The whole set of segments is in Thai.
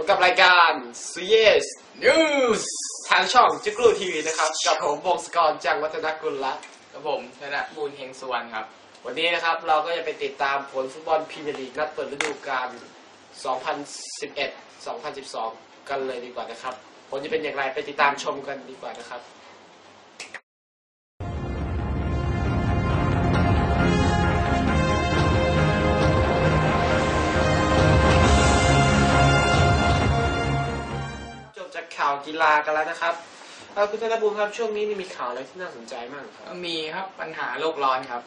พบกับรายการ CS News ทางช่องจิกรูทีวีนะครับ กับผมวงศกรจังวัฒนกุลรัตน์กับผมธนบูลเฮงสุวรรณครับ วันนี้นะครับเราก็จะไปติดตามผลฟุตบอลพรีเมียร์ลีกนัดเปิดฤดูกาล 2011-2012 กันเลยดีกว่านะครับ ผลจะเป็นอย่างไรไปติดตามชมกันดีกว่านะครับ กข่าวกีฬากันแล้วนะครับเอ่อคุณธนบุญครับช่วงนี้นี่มีข่าวอะไรที่น่าสนใจมากครับมีครับปัญหาโลกร้อนครับ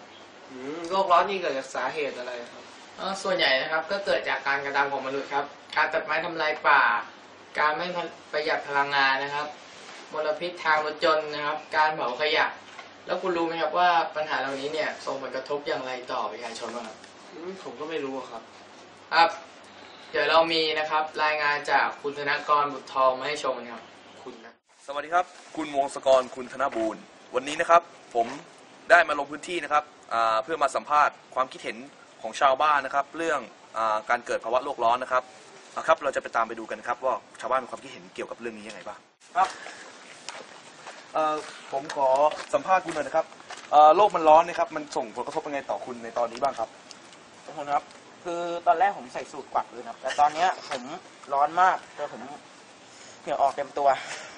อืมโลกร้อนนี่เกิดจากสาเหตุอะไรครับเอ่อส่วนใหญ่นะครับก็เกิดจากการกระทำของมนุษย์ครับ การตัดไม้ทำลายป่า การไม่ประหยัดพลังงานนะครับมลพิษทางรถยนต์นะครับ การเผาขยะ แล้วคุณรู้ไหมครับว่าปัญหาเหล่านี้เนี่ยส่งผลกระทบอย่างไรต่อประชาชนบ้างครับอืมผมก็ไม่รู้อะครับ ครับ เดี๋ยวเรามีนะครับรายงานจากคุณธนกรบุตรทองมาให้ชมกันครับคุณนะสวัสดีครับ คุณวงศกรคุณธนบูรณ์วันนี้นะครับ ผมได้มาลงพื้นที่นะครับอ่าเพื่อมาสัมภาษณ์ความคิดเห็นของชาวบ้านนะครับ เรื่องอาการเกิดภาวะโลกร้อนนะครับเอาครับ เราจะไปตามไปดูกันครับ ว่าชาวบ้านมีความคิดเห็นเกี่ยวกับเรื่องนี้ยังไงบ้างครับเอ่อผมขอสัมภาษณ์คุณหน่อยนะครับเอ่อโลกมันร้อนนะครับ มันส่งผลกระทบยังไงต่อคุณในตอนนี้บ้างครับทุกคนครับ คือตอนแรกผมใส่สูทกวักเลยนะครับ แต่ตอนเนี้ยผมร้อนมากแต่ผมเหงื่อออกเต็มตัว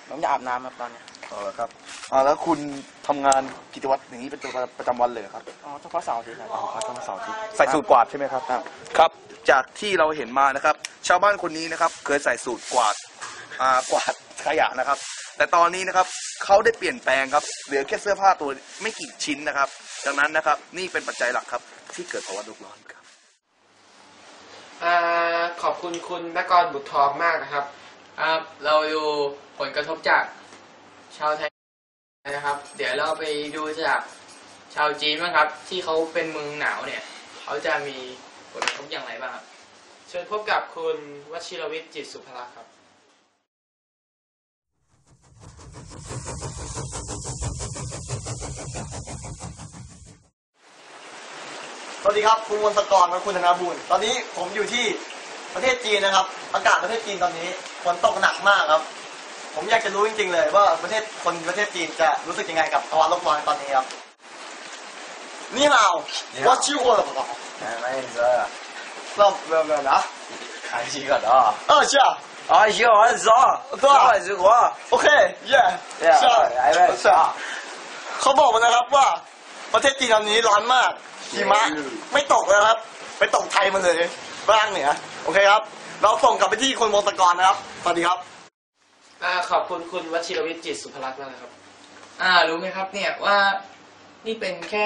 ผมจะอาบน้ำครับตอนเนี้ยเอาละครับอ่าแล้วคุณทำงานกิจวัตรอย่างนี้เป็นตัวประจำวันเลยเหรอครับอ๋อเฉพาะเสาร์อาทิตย์ครับอ๋อครับต้องเสาร์อาทิตย์ใส่สูตรกวาดใช่ไหมครับ ครับ จากที่เราเห็นมานะครับ ชาวบ้านคนนี้นะครับ เคยใส่สูตรกวาดอ่ากวาดขยะนะครับ แต่ตอนนี้นะครับเขาได้เปลี่ยนแปลงครับเหลือแค่เสื้อผ้าตัวไม่กี่ชิ้นนะครับ ดังนั้นนะครับ นี่เป็นปัจจัยหลักครับ ที่เกิดภาวะโลกร้อนครับอ่า ขอบคุณคุณนกรบุตรทองมากนะครับครับ เราดูผลกระทบจากชาวไทยนะครับ เดี๋ยวเราไปดูจากชาวจีนบ้างครับ ที่เขาเป็นเมืองหนาวเนี่ย เขาจะมีผลกระทบอย่างไรบ้างครับ เชิญพบกับคุณวชิรวิทย์จิตสุภลักษณ์ครับ สวัสดีครับคุณมนตกรและคุณธนาบุญตอนนี้ผมอยู่ที่ประเทศจีนนะครับ อากาศประเทศจีนตอนนี้ฝนตกหนักมากครับ ผมอยากจะรู้จริง ๆ เลย ว่าประเทศคนประเทศจีนจะรู้สึกยังไงกับภาวะโลกร้อนตอนนี้ครับนี่เราว่าชื่อคนหรอครับไม่เจอเราเริ่มเริ่มนะขายชีก่อนเหรอเออใช่อ๋อชีก่อนซอตัวชีก่อนโอเคเย่ใช่ใช่เขาบอกมานะครับว่า ประเทศจีนตอนนี้ร้อนมากหิมะไม่ตกแล้วครับ ไปตกไทยมาเลยบ้างเหนือโอเคครับ เราส่งกลับไปที่คุณมนตกรนะครับสวัสดีครับอ่าขอบคุณคุณวชิรวิทย์จิตสุภลักษณ์มากนะครับ อ่ารู้ไหมครับเนี่ยว่านี่เป็นแค่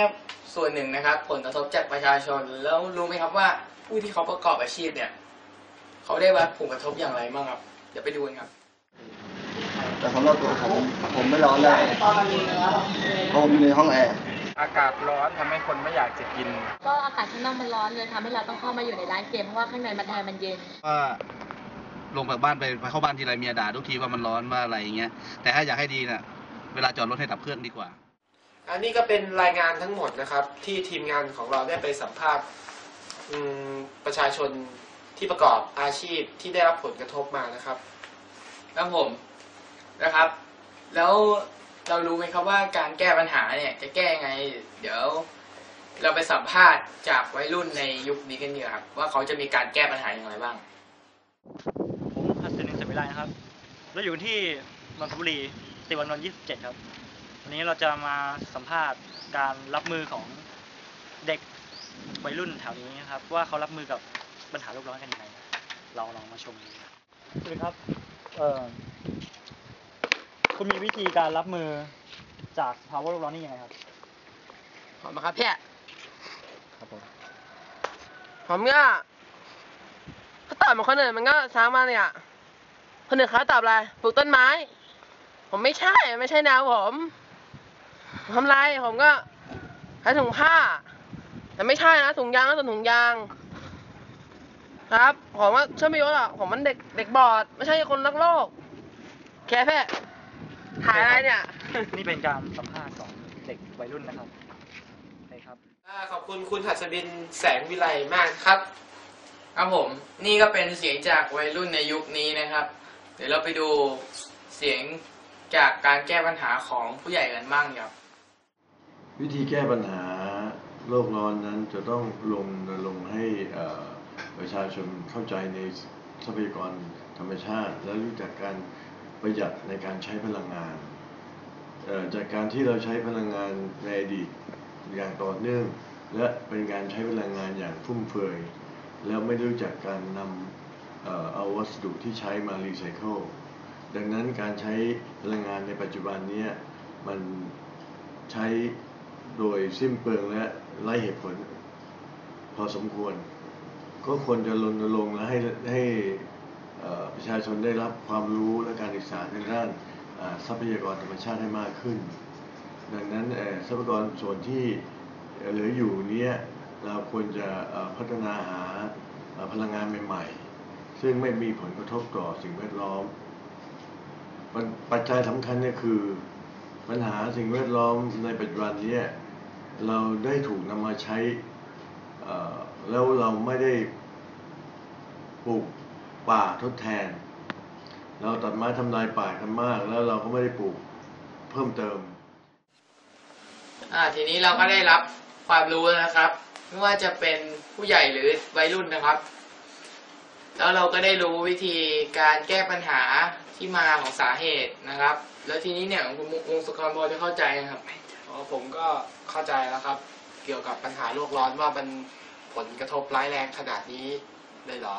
ส่วนหนึ่งนะครับ ผลกระทบจากประชาชนแล้วรู้ไหมครับว่าผู้ที่เขาประกอบอาชีพเนี่ย เขาได้รับผลกระทบอย่างไรบ้างครับ เดี๋ยวไปดูกันครับ แต่สำหรับตัวผมผมไม่ร้อนเลยเพราะผมอยู่ในห้องแอร์ อากาศร้อนทำให้คนไม่อยากจะกิน ก็อากาศข้างนอกมันร้อนเลยทำให้เราต้องเข้ามาอยู่ในร้านเกมเพราะว่าข้างในมันแอร์มันเย็น ว่าลงจากบ้านไปเข้าบ้านทีไรเมียด่าทุกทีว่ามันร้อนว่าอะไรอย่างเงี้ยแต่ถ้าอยากให้ดีน่ะเวลาจอดรถให้ดับเครื่องดีกว่า อันนี้ก็เป็นรายงานทั้งหมดนะครับ ที่ทีมงานของเราได้ไปสัมภาษณ์อืมประชาชนที่ประกอบอาชีพที่ได้รับผลกระทบมานะครับ ครับผมนะครับ แล้ว เรารู้ไหมครับว่าการแก้ปัญหาเนี่ยจะแก้ยังไง เดี๋ยว เราไปสัมภาษณ์จากวัยรุ่นในยุคนี้กันดีกว่าครับ ว่าเขาจะมีการแก้ปัญหาอย่างไรบ้าง ผมฮัสซินินสมิไลนะครับ เราอยู่ที่นนทบุรีติวันนนท์27 ครับ วันนี้เราจะมาสัมภาษณ์การรับมือของเด็กวัยรุ่นแถวนี้นะครับ ว่าเขารับมือกับปัญหาโลกร้อนกันยังไง เราลองมาชมดูครับสวัสดีครับ เอ่อคุณ มีวิธีการรับมือจากภาวะโลกร้อนนี่ยังไงครับผมครับพี่ครับผมผมก็ก็ตอบเหมือนคนอื่นมันก็ช้างมาเนี่ยคนอื่นเขาตอบอะไรปลูกต้นไม้ ผมไม่ใช่ไม่ใช่แนวผมผมทำไรผมก็ใช้ถุงผ้า แต่ไม่ใช่นะถุงยางก็เป็นถุงยาง ครับ ผมว่าช่วยไม่เยอะหรอกผมมันเด็กเด็กบอด ไม่ใช่คนรักโลก แค่แพ่ถ่ายอะไร เนี่ย นี่เป็นการสัมภาษณ์ของเด็กวัยรุ่นนะครับโอเคครับ อ่าขอบคุณคุณหัสบินแสงวิไลมากครับ ครับผม นี่ก็เป็นเสียงจากวัยรุ่นในยุคนี้นะครับ เดี๋ยวเราไปดูเสียงจากการแก้ปัญหาของผู้ใหญ่กันบ้างครับ วิธีแก้ปัญหาโลกร้อนนั้นจะต้องลงลงค์ให้เอ่อประชาชนเข้าใจในทรัพยากรธรรมชาติ และรู้จักการประหยัดในการใช้พลังงานเอ่อ จากการที่เราใช้พลังงานในอดีตอย่างต่อเนื่อง และเป็นการใช้พลังงานอย่างฟุ่มเฟือยแล้วไม่รู้จักการนำเอาวัสดุที่ใช้มารีไซเคิลดังนั้นการใช้พลังงานในปัจจุบันนี้มันใช้โดยสิ้นเปลืองและไร้เหตุผล พอสมควร ก็ควรจะรณรงค์และให้ให้ประชาชนได้รับความรู้และการศึกษาในด้านอ่า ทรัพยากรธรรมชาติให้มากขึ้น ดังนั้นทรัพยากรส่วนที่เหลืออยู่เนี้ยเราควรจะพัฒนาหาพลังงานใหม่ๆ ซึ่งไม่มีผลกระทบต่อสิ่งแวดล้อม ปัจปัจจัยสำคัญเนี่ยคือปัญหาสิ่งแวดล้อมในปัจจุบันนี้เราได้ถูกนำมาใช้แล้วเราไม่ได้ปลูกป่าทดแทน เราตัดไม้ทำลายป่ากันมาก แล้วเราก็ไม่ได้ปลูกเพิ่มเติม อ่าทีนี้เราก็ได้รับความรู้แล้วนะครับ ไม่ว่าจะเป็นผู้ใหญ่หรือวัยรุ่นนะครับ แล้วเราก็ได้รู้วิธีการแก้ปัญหาที่มาของสาเหตุนะครับ แล้วทีนี้เนี่ยคุณวงศกรพอจะเข้าใจนะครับอ๋อผมก็เข้าใจแล้วครับ เกี่ยวกับปัญหาโลกร้อนว่ามันผลกระทบร้ายแรงขนาดนี้เลยเหรอ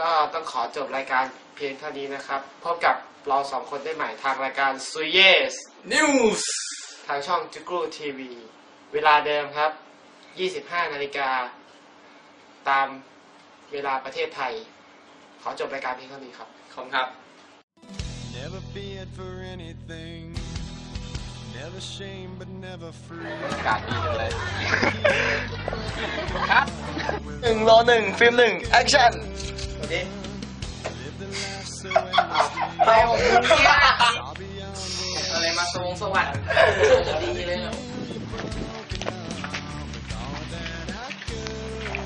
ก็ต้องขอจบรายการเพียงเท่านี้นะครับ พบกับเราสองคนได้ใหม่ทางรายการซุยเยส News ทางช่องจุกรูทีวี เวลาเดิมครับ 25 นาฬิกา ตามเวลาประเทศไทย ขอจบรายการเพียงเท่านี้ครับ ขอบคุณครับ Never feared for anything. Never shame, but never free. อากาศดีจังเลยครับหนึ่งรอหนึ่งฟิล์มหนึ่งแอคชั่น ไปของคุณเนี่ยอะไรมาสวงสวัสดิ์ดีเลยครับ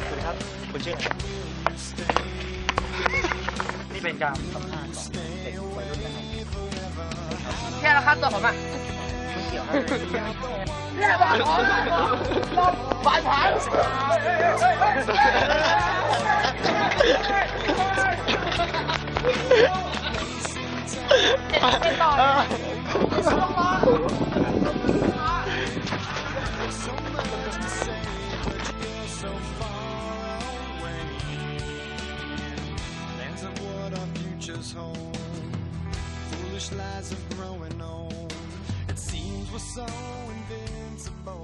คุณครับคุณชื่ออะไรนี่เป็นการสัมภาษณ์ของเด็กวัยรุ่นนะครับแค่ละครับตัวผมอะไม่เกี่ยวครับแค่บ้านของรอบบ้านผา ไปต่อ Lands of what